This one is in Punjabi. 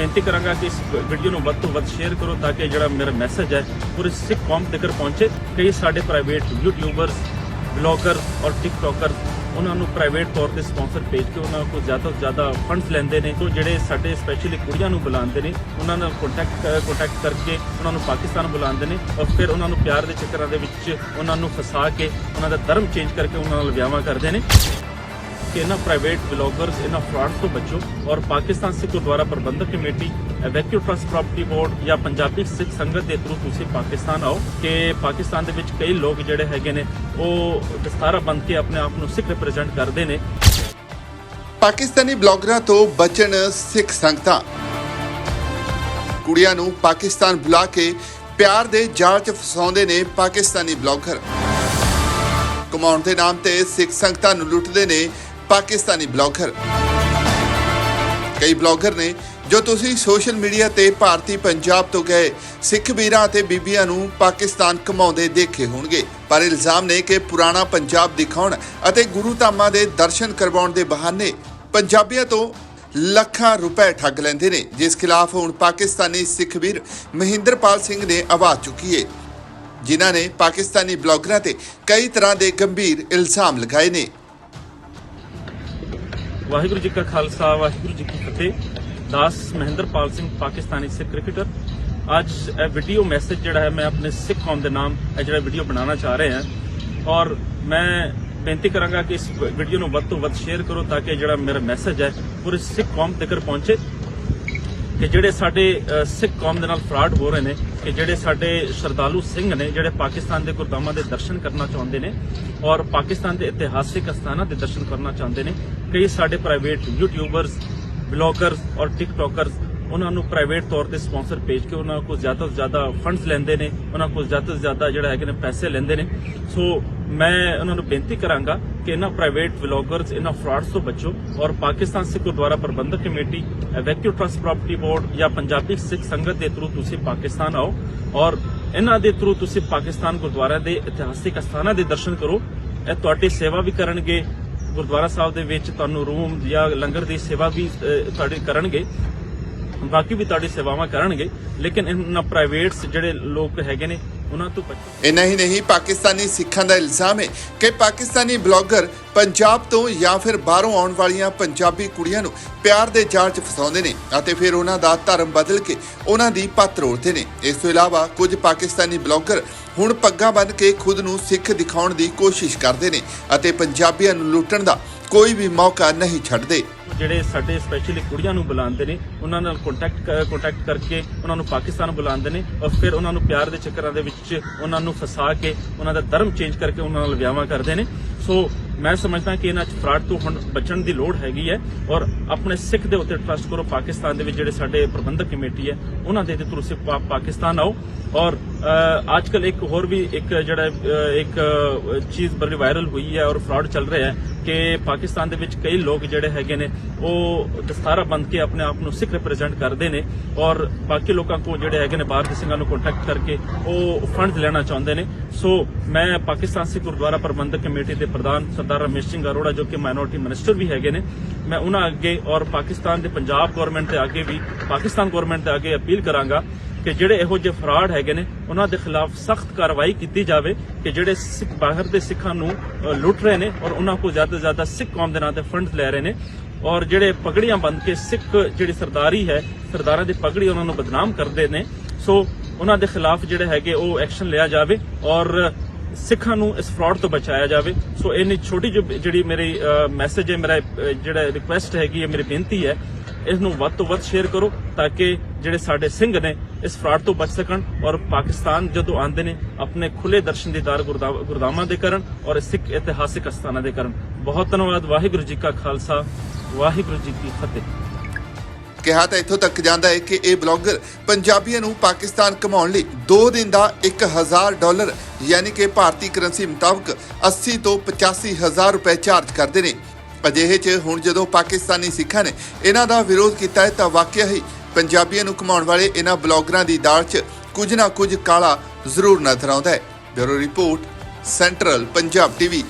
ਬੇਨਤੀ ਕਰਾਂਗਾ ਕਿ ਇਸ ਵੀਡੀਓ ਨੂੰ ਵੱਧ ਤੋਂ ਵੱਧ ਸ਼ੇਅਰ ਕਰੋ ਤਾਂ ਕਿ ਜਿਹੜਾ ਮੇਰਾ ਮੈਸੇਜ ਹੈ, ਪੂਰੇ ਸਿੱਖ ਕੌਮ ਤੱਕ ਪਹੁੰਚੇ। ਕਈ ਸਾਡੇ ਪ੍ਰਾਈਵੇਟ ਯੂਟਿਊਬਰਸ ਬਲੌਗਰ ਔਰ ਟਿਕਟੋਕਰ ਉਹਨਾਂ ਨੂੰ ਪ੍ਰਾਈਵੇਟ ਤੌਰ ਤੇ ਸਪਾਂਸਰ ਭੇਜ ਕੇ ਉਹਨਾਂ ਕੋਲ ਜ਼ਿਆਦਾ ਤੋਂ ਜ਼ਿਆਦਾ ਫੰਡਸ ਲੈਂਦੇ ਨੇ। ਤੋਂ ਜਿਹੜੇ ਸਾਡੇ ਸਪੈਸ਼ਲੀ ਕੁੜੀਆਂ ਨੂੰ ਬੁਲਾਉਂਦੇ ਨੇ, ਉਹਨਾਂ ਨਾਲ ਕੰਟੈਕਟ ਕੰਟੈਕਟ ਕਰਕੇ ਉਹਨਾਂ ਨੂੰ ਪਾਕਿਸਤਾਨ ਬੁਲਾਉਂਦੇ ਨੇ ਔਰ ਫਿਰ ਉਹਨਾਂ ਨੂੰ ਪਿਆਰ ਦੇ ਚੱਕਰਾਂ ਦੇ ਵਿੱਚ ਉਹਨਾਂ ਨੂੰ ਫਸਾ ਕੇ ਉਹਨਾਂ ਦਾ ਧਰਮ ਚੇਂਜ ਕਰਕੇ ਉਹਨਾਂ ਨਾਲ ਵਿਆਹਾਂ ਕਰਦੇ ਨੇ। ਕਿ ਇਹਨਾਂ ਪ੍ਰਾਈਵੇਟ ਬਲੌਗਰਸ ਇਹਨਾਂ ਫਰਾਡ ਤੋਂ ਬਚੋ ਔਰ Pakistan Sikh Gurdwara Prabandhak committee evacuee trust property board ਜਾਂ ਪੰਜਾਬੀ ਸਿੱਖ ਸੰਗਤ ਦੇ ਥਰੂ ਤੁਸੀਂ ਪਾਕਿਸਤਾਨ ਆਓ ਕਿ ਪਾਕਿਸਤਾਨ ਦੇ ਵਿੱਚ ਕਈ ਲੋਕ ਜਿਹੜੇ ਹੈਗੇ ਨੇ, ਉਹ ਦਸਤਾਰਾ ਬੰਦ ਕੇ ਆਪਣੇ ਆਪ ਨੂੰ ਸਿੱਖ ਰਿਪਰੈਜ਼ੈਂਟ ਕਰਦੇ ਨੇ। ਪਾਕਿਸਤਾਨੀ ਬਲੌਗਰਾਂ ਤੋਂ ਬਚਣ ਸਿੱਖ ਸੰਗਤਾਂ। ਕੁੜੀਆਂ ਨੂੰ ਪਾਕਿਸਤਾਨ ਬੁਲਾ ਕੇ ਪਿਆਰ ਦੇ ਜਾਲ 'ਚ ਫਸਾਉਂਦੇ ਨੇ ਪਾਕਿਸਤਾਨੀ ਬਲੌਗਰ ਕਮਾਉਣ ਦੇ ਨਾਮ ਤੇ ਸਿੱਖ ਸੰਗਤਾਂ ਨੂੰ ਲੁੱਟਦੇ ਨੇ ਪਾਕਿਸਤਾਨੀ ਬਲੌਗਰ। ਕਈ ਬਲੌਗਰ ਨੇ ਜੋ ਤੁਸੀਂ ਸੋਸ਼ਲ ਮੀਡੀਆ ਤੇ ਭਾਰਤੀ ਪੰਜਾਬ ਤੋਂ ਗਏ ਸਿੱਖ ਵੀਰਾਂ ਅਤੇ ਬੀਬੀਆਂ ਨੂੰ ਪਾਕਿਸਤਾਨ ਕਮਾਉਂਦੇ ਦੇਖੇ ਹੋਣਗੇ। ਪਰ ਇਲਜ਼ਾਮ ਨੇ ਕਿ ਪੁਰਾਣਾ ਪੰਜਾਬ ਦਿਖਾਉਣ ਅਤੇ ਗੁਰੂ ਧਾਮਾਂ ਦੇ ਦਰਸ਼ਨ ਕਰਵਾਉਣ ਦੇ ਬਹਾਨੇ ਪੰਜਾਬੀਆਂ ਤੋਂ ਲੱਖਾਂ ਰੁਪਏ ਠੱਗ ਲੈਂਦੇ ਨੇ, ਜਿਸ ਖਿਲਾਫ ਹੁਣ ਪਾਕਿਸਤਾਨੀ ਸਿੱਖ ਵੀਰ ਮਹਿੰਦਰਪਾਲ ਸਿੰਘ ਨੇ ਆਵਾਜ਼ ਚੁੱਕੀ ਹੈ ਜਿਨ੍ਹਾਂ ਨੇ ਪਾਕਿਸਤਾਨੀ ਬਲੌਗਰਾਂ ਤੇ ਕਈ ਤਰ੍ਹਾਂ ਦੇ ਗੰਭੀਰ ਇਲਜ਼ਾਮ ਲਗਾਏ ਨੇ। ਵਾਹਿਗੁਰੂ ਜੀ ਕਾ ਖਾਲਸਾ, ਵਾਹਿਗੁਰੂ ਜੀ ਕੀ ਫਤਿਹ। ਦਾਸ ਮਹਿੰਦਰਪਾਲ ਸਿੰਘ, ਪਾਕਿਸਤਾਨੀ ਸਿੱਖ ਕ੍ਰਿਕਟਰ ਅੱਜ ਇਹ ਵੀਡੀਓ ਮੈਸੇਜ ਜਿਹੜਾ ਹੈ, ਮੈਂ ਆਪਣੇ ਸਿੱਖ ਕੌਮ ਦੇ ਨਾਮ ਇਹ ਜਿਹੜਾ ਵੀਡੀਓ ਬਣਾਉਣਾ ਚਾਹ ਰਹੇ ਹਾਂ। ਔਰ ਮੈਂ ਬੇਨਤੀ ਕਰਾਂਗਾ ਕਿ ਇਸ ਵੀਡੀਓ ਨੂੰ ਵੱਧ ਤੋਂ ਵੱਧ ਸ਼ੇਅਰ ਕਰੋ, ਤਾਂ ਕਿ ਜਿਹੜਾ ਮੇਰਾ ਮੈਸੇਜ ਹੈ, ਪੂਰੇ ਸਿੱਖ ਕੌਮ ਤੱਕ ਪਹੁੰਚੇ। ਕਿ ਜਿਹੜੇ ਸਾਡੇ ਸਿੱਖ ਕੌਮ ਦੇ ਨਾਲ ਫਰਾਡ ਹੋ ਰਹੇ ਨੇ, ਕਿ ਜਿਹੜੇ ਸਾਡੇ ਸ਼ਰਧਾਲੂ ਸਿੰਘ ਨੇ, ਜਿਹੜੇ ਪਾਕਿਸਤਾਨ ਦੇ ਗੁਰਦਾਮਾਂ ਦੇ ਦਰਸ਼ਨ ਕਰਨਾ ਚਾਹੁੰਦੇ ਨੇ ਔਰ ਪਾਕਿਸਤਾਨ ਦੇ ਇਤਿਹਾਸਿਕ ਸਥਾਨਾਂ ਦੇ ਦਰਸ਼ਨ ਕਰਨਾ ਚਾਹੁੰਦੇ ਨੇ, ਕਈ ਸਾਡੇ ਪ੍ਰਾਈਵੇਟ ਯੂਟਿਊਬਰਸ ਬਲੌਗਰਸ ਔਰ ਟਿਕਟੋਕਰਸ ਉਹਨਾਂ ਨੂੰ ਪ੍ਰਾਈਵੇਟ ਤੌਰ ਤੇ ਸਪਾਂਸਰ ਭੇਜ ਕੇ ਉਹਨਾਂ ਕੋਲ ਜ਼ਿਆਦਾ ਤੋਂ ਜ਼ਿਆਦਾ ਫੰਡਸ ਲੈਂਦੇ ਨੇ ਉਹਨਾਂ ਕੋਲ ਜ਼ਿਆਦਾ ਤੋਂ ਜ਼ਿਆਦਾ ਜਿਹੜਾ ਹੈਗੇ ਨੇ ਪੈਸੇ ਲੈਂਦੇ ਨੇ। ਸੋ ਮੈਂ ਉਹਨਾਂ ਨੂੰ ਬੇਨਤੀ ਕਰਾਂਗਾ ਕਿ ਇਹਨਾਂ ਪ੍ਰਾਈਵੇਟ ਵਲੌਗਰਸ ਇਹਨਾਂ ਫਰਾਡਸ ਤੋਂ ਬਚੋ ਔਰ Pakistan Sikh Gurdwara Prabandhak committee evacuee trust property board ਜਾਂ ਪੰਜਾਬੀ ਸਿੱਖ ਸੰਗਤ ਦੇ ਥਰੂ ਤੁਸੀਂ ਪਾਕਿਸਤਾਨ ਆਓ ਔਰ ਇਹਨਾਂ ਦੇ ਥਰੂ ਤੁਸੀਂ ਪਾਕਿਸਤਾਨ ਗੁਰਦੁਆਰਾ ਦੇ ਇਤਿਹਾਸਿਕ ਸਥਾਨਾਂ ਦੇ ਦਰਸ਼ਨ ਕਰੋ। ਇਹ ਤੁਹਾਡੀ ਸੇਵਾ ਵੀ ਕਰਨਗੇ ਗੁਰਦੁਆਰਾ ਸਾਹਿਬ ਦੇ ਵਿੱਚ ਤੁਹਾਨੂੰ ਰੂਮ ਜਾਂ ਲੰਗਰ ਦੀ ਸੇਵਾ ਵੀ ਅਹ, ਤੁਹਾਡੀ ਕਰਨਗੇ। ਬਾਕੀ ਵੀ ਤੁਹਾਡੀ ਸੇਵਾਵਾਂ ਕਰਨਗੇ, ਲੇਕਿਨ ਇਹਨਾਂ ਪ੍ਰਾਈਵੇਟਸ ਜਿਹੜੇ ਲੋਕ ਹੈਗੇ ਨੇ, ਉਹਨਾਂ ਤੋਂ ਬਚੋ। ਇੰਨਾ ਹੀ ਨਹੀਂ, ਪਾਕਿਸਤਾਨੀ ਸਿੱਖਾਂ ਦਾ ਇਲਜ਼ਾਮ ਹੈ ਕਿ ਪਾਕਿਸਤਾਨੀ ਬਲੌਗਰ ਪੰਜਾਬ ਤੋਂ ਜਾਂ ਫਿਰ ਬਾਹਰੋਂ ਆਉਣ ਵਾਲੀਆਂ ਪੰਜਾਬੀ ਕੁੜੀਆਂ ਨੂੰ ਪਿਆਰ ਦੇ ਜਾਲ 'ਚ ਫਸਾਉਂਦੇ ਨੇ ਅਤੇ ਫਿਰ ਉਹਨਾਂ ਦਾ ਧਰਮ ਬਦਲ ਕੇ ਉਹਨਾਂ ਦੀ ਪੱਤ ਰੋੜਦੇ ਨੇ। ਇਸ ਤੋਂ ਇਲਾਵਾ ਕੁਝ ਪਾਕਿਸਤਾਨੀ ਬਲੌਗਰ ਹੁਣ ਪੱਗਾਂ ਬੰਨ੍ਹ ਕੇ ਖੁਦ ਨੂੰ ਸਿੱਖ ਦਿਖਾਉਣ ਦੀ ਕੋਸ਼ਿਸ਼ ਕਰਦੇ ਨੇ ਅਤੇ ਪੰਜਾਬੀਆਂ ਨੂੰ ਲੁੱਟਣ ਦਾ ਕੋਈ ਵੀ ਮੌਕਾ ਨਹੀਂ ਛੱਡਦੇ। ਜਿਹੜੇ ਸਾਡੇ ਸਪੈਸ਼ਲੀ ਕੁੜੀਆਂ ਨੂੰ ਬੁਲਾਉਂਦੇ ਨੇ, ਉਹਨਾਂ ਨਾਲ ਕੰਟੈਕਟ ਕੰਟੈਕਟ ਕਰਕੇ ਉਹਨਾਂ ਨੂੰ ਪਾਕਿਸਤਾਨ ਬੁਲਾਉਂਦੇ ਨੇ ਔਰ ਫਿਰ ਉਹਨਾਂ ਨੂੰ ਪਿਆਰ ਦੇ ਚੱਕਰਾਂ ਦੇ ਵਿੱਚ ਉਹਨਾਂ ਨੂੰ ਫਸਾ ਕੇ ਉਹਨਾਂ ਦਾ ਧਰਮ ਚੇਂਜ ਕਰਕੇ ਉਹਨਾਂ ਨਾਲ ਵਿਆਹਾਂ ਕਰਦੇ ਨੇ। ਸੋ ਮੈਂ ਸਮਝਦਾ ਕਿ ਇਹਨਾਂ 'ਚ ਫਰਾਡ ਤੋਂ ਹੁਣ ਬਚਣ ਦੀ ਲੋੜ ਹੈਗੀ ਹੈ ਔਰ ਆਪਣੇ ਸਿੱਖ ਦੇ ਉੱਤੇ ਟਰਸਟ ਕਰੋ, ਪਾਕਿਸਤਾਨ ਦੇ ਵਿੱਚ ਜਿਹੜੇ ਸਾਡੇ ਪ੍ਰਬੰਧਕ ਕਮੇਟੀ ਹੈ, ਉਹਨਾਂ ਦੇ ਥਰੂ ਸਿੱਖ ਪਾਕਿਸਤਾਨ ਆਓ। ਔਰ ਅੱਜ ਕੱਲ ਇੱਕ ਹੋਰ ਵੀ ਇੱਕ ਜਿਹੜਾ ਇੱਕ ਚੀਜ਼ ਬੜੀ ਵਾਇਰਲ ਹੋਈ ਹੈ ਔਰ ਫਰਾਡ ਚੱਲ ਰਿਹਾ ਹੈ ਕਿ ਪਾਕਿਸਤਾਨ ਦੇ ਵਿੱਚ ਕਈ ਲੋਕ ਜਿਹੜੇ ਹੈਗੇ ਨੇ, ਉਹ ਦਸਤਾਰਾ ਬੰਦ ਕੇ ਆਪਣੇ ਆਪ ਨੂੰ ਸਿੱਖ ਰਿਪਰੈਜ਼ੈਂਟ ਕਰਦੇ ਨੇ ਔਰ ਬਾਕੀ ਲੋਕਾਂ ਕੋਲ ਜਿਹੜੇ ਹੈਗੇ ਨੇ ਬਾਹਰ ਦੇ ਸਿੰਘਾਂ ਨੂੰ ਕੰਟੈਕਟ ਕਰਕੇ ਉਹ ਫੰਡ ਲੈਣਾ ਚਾਹੁੰਦੇ ਨੇ। ਸੋ ਮੈਂ ਪਾਕਿਸਤਾਨ ਸਿੱਖ ਗੁਰਦੁਆਰਾ ਪ੍ਰਬੰਧਕ ਕਮੇਟੀ ਦੇ ਪ੍ਰਧਾਨ ਸਰਦਾਰ ਰਮੇਸ਼ ਸਿੰਘ ਅਰੋੜਾ, ਜੋ ਕਿ ਮਾਈਨੋਰਟੀ ਮਿਨਿਸਟਰ ਵੀ ਹੈਗੇ ਨੇ, ਮੈਂ ਉਹਨਾਂ ਅੱਗੇ ਔਰ ਪਾਕਿਸਤਾਨ ਦੇ ਪੰਜਾਬ ਗਵਰਨਮੈਂਟ ਦੇ ਅੱਗੇ ਵੀ, ਪਾਕਿਸਤਾਨ ਗਵਰਨਮੈਂਟ ਦੇ ਅੱਗੇ ਅਪੀਲ ਕਰਾਂਗਾ ਕਿ ਜਿਹੜੇ ਇਹੋ ਜਿਹੇ ਫਰਾਡ ਹੈਗੇ ਨੇ, ਉਹਨਾਂ ਦੇ ਖਿਲਾਫ ਸਖਤ ਕਾਰਵਾਈ ਕੀਤੀ ਜਾਵੇ ਕਿ ਜਿਹੜੇ ਸਿੱਖ, ਬਾਹਰ ਦੇ ਸਿੱਖਾਂ ਨੂੰ ਲੁੱਟ ਰਹੇ ਨੇ ਔਰ ਉਹਨਾਂ ਕੋਲ ਜ਼ਿਆਦਾ ਤੋਂ ਜ਼ਿਆਦਾ ਸਿੱਖ ਕੌਮ ਦੇ ਨਾਂ ਤੇ ਫੰਡ ਲੈ ਰਹੇ ਨੇ ਔਰ ਜਿਹੜੇ ਪਗੜੀਆਂ ਬੰਦ ਕੇ ਸਿੱਖ ਜਿਹੜੀ ਸਰਦਾਰੀ ਹੈ, ਸਰਦਾਰਾਂ ਦੀ ਪਗੜੀ ਉਹਨਾਂ ਨੂੰ ਬਦਨਾਮ ਕਰਦੇ ਨੇ। ਸੋ ਉਹਨਾਂ ਦੇ ਖਿਲਾਫ ਜਿਹੜੇ ਹੈਗੇ ਉਹ ਐਕਸ਼ਨ ਲਿਆ ਜਾਵੇ ਔਰ ਸਿੱਖਾਂ ਨੂੰ ਇਸ ਫਰਾਡ ਤੋਂ ਬਚਾਇਆ ਜਾਵੇ। ਸੋ ਇੰਨੀ ਛੋਟੀ ਜਿਹੀ ਜਿਹੜੀ ਮੇਰੀ ਮੈਸੇਜ ਹੈ, ਮੇਰਾ ਜਿਹੜਾ ਰਿਕੁਐਸਟ ਹੈਗੀ ਹੈ, ਮੇਰੀ ਬੇਨਤੀ ਹੈ ਇਸ ਨੂੰ ਵੱਧ ਤੋਂ ਵੱਧ ਸ਼ੇਅਰ ਕਰੋ ਤਾਂ ਕਿ ਜਿਹੜੇ ਸਾਡੇ ਸਿੰਘ ਨੇ ਇਸ ਫਰਾਡ ਤੋਂ ਬਚ ਸਕਣ ਔਰ ਪਾਕਿਸਤਾਨ ਜਦੋਂ ਆਉਂਦੇ ਨੇ, ਆਪਣੇ ਖੁੱਲੇ ਦਰਸ਼ਨ ਦੀਦਾਰ ਗੁਰਦਾ- ਗੁਰਦਾਮਾਂ ਦੇ ਕਰਨ ਔਰ ਸਿੱਖ ਇਤਿਹਾਸਿਕ ਅਸਥਾਨਾਂ ਦੇ ਕਰਨ। ਬਹੁਤ ਧੰਨਵਾਦ, ਵਾਹਿਗੁਰੂ ਜੀ ਕਾ ਖਾਲਸਾ, ਵਾਹਿਗੁਰੂ ਜੀ ਕੀ ਫਤਿਹ। ਕਿਹਾ ਤਾਂ ਇੱਥੋਂ ਤੱਕ ਜਾਂਦਾ ਹੈ ਕਿ ਇਹ ਬਲੌਗਰ ਪੰਜਾਬੀਆਂ ਨੂੰ ਪਾਕਿਸਤਾਨ ਕਮਾਉਣ ਲਈ 2 ਦਿਨ ਦਾ 1000 ਡਾਲਰ, ਯਾਨੀ ਕਿ ਭਾਰਤੀ ਕਰੰਸੀ ਮੁਤਾਬਕ 80 ਤੋਂ 85 ਰੁਪਏ ਚਾਰਜ ਕਰਦੇ ਨੇ। ਅਜਿਹੇ 'ਚ ਹੁਣ ਜਦੋਂ ਪਾਕਿਸਤਾਨੀ ਸਿੱਖਾਂ ਨੇ ਇਹਨਾਂ ਦਾ ਵਿਰੋਧ ਕੀਤਾ ਹੈ ਤਾਂ ਵਾਕਿਆ ਹੀ ਪੰਜਾਬੀਆਂ ਨੂੰ ਕਮਾਉਣ ਵਾਲੇ ਇਹਨਾਂ ਬਲੌਗਰਾਂ ਦੀ ਦਾਲ 'ਚ ਕੁਝ ਨਾ ਕੁਝ ਕਾਲਾ ਜ਼ਰੂਰ ਨਜ਼ਰ ਆਉਂਦਾ ਹੈ। Bureau report, central Punjab TV.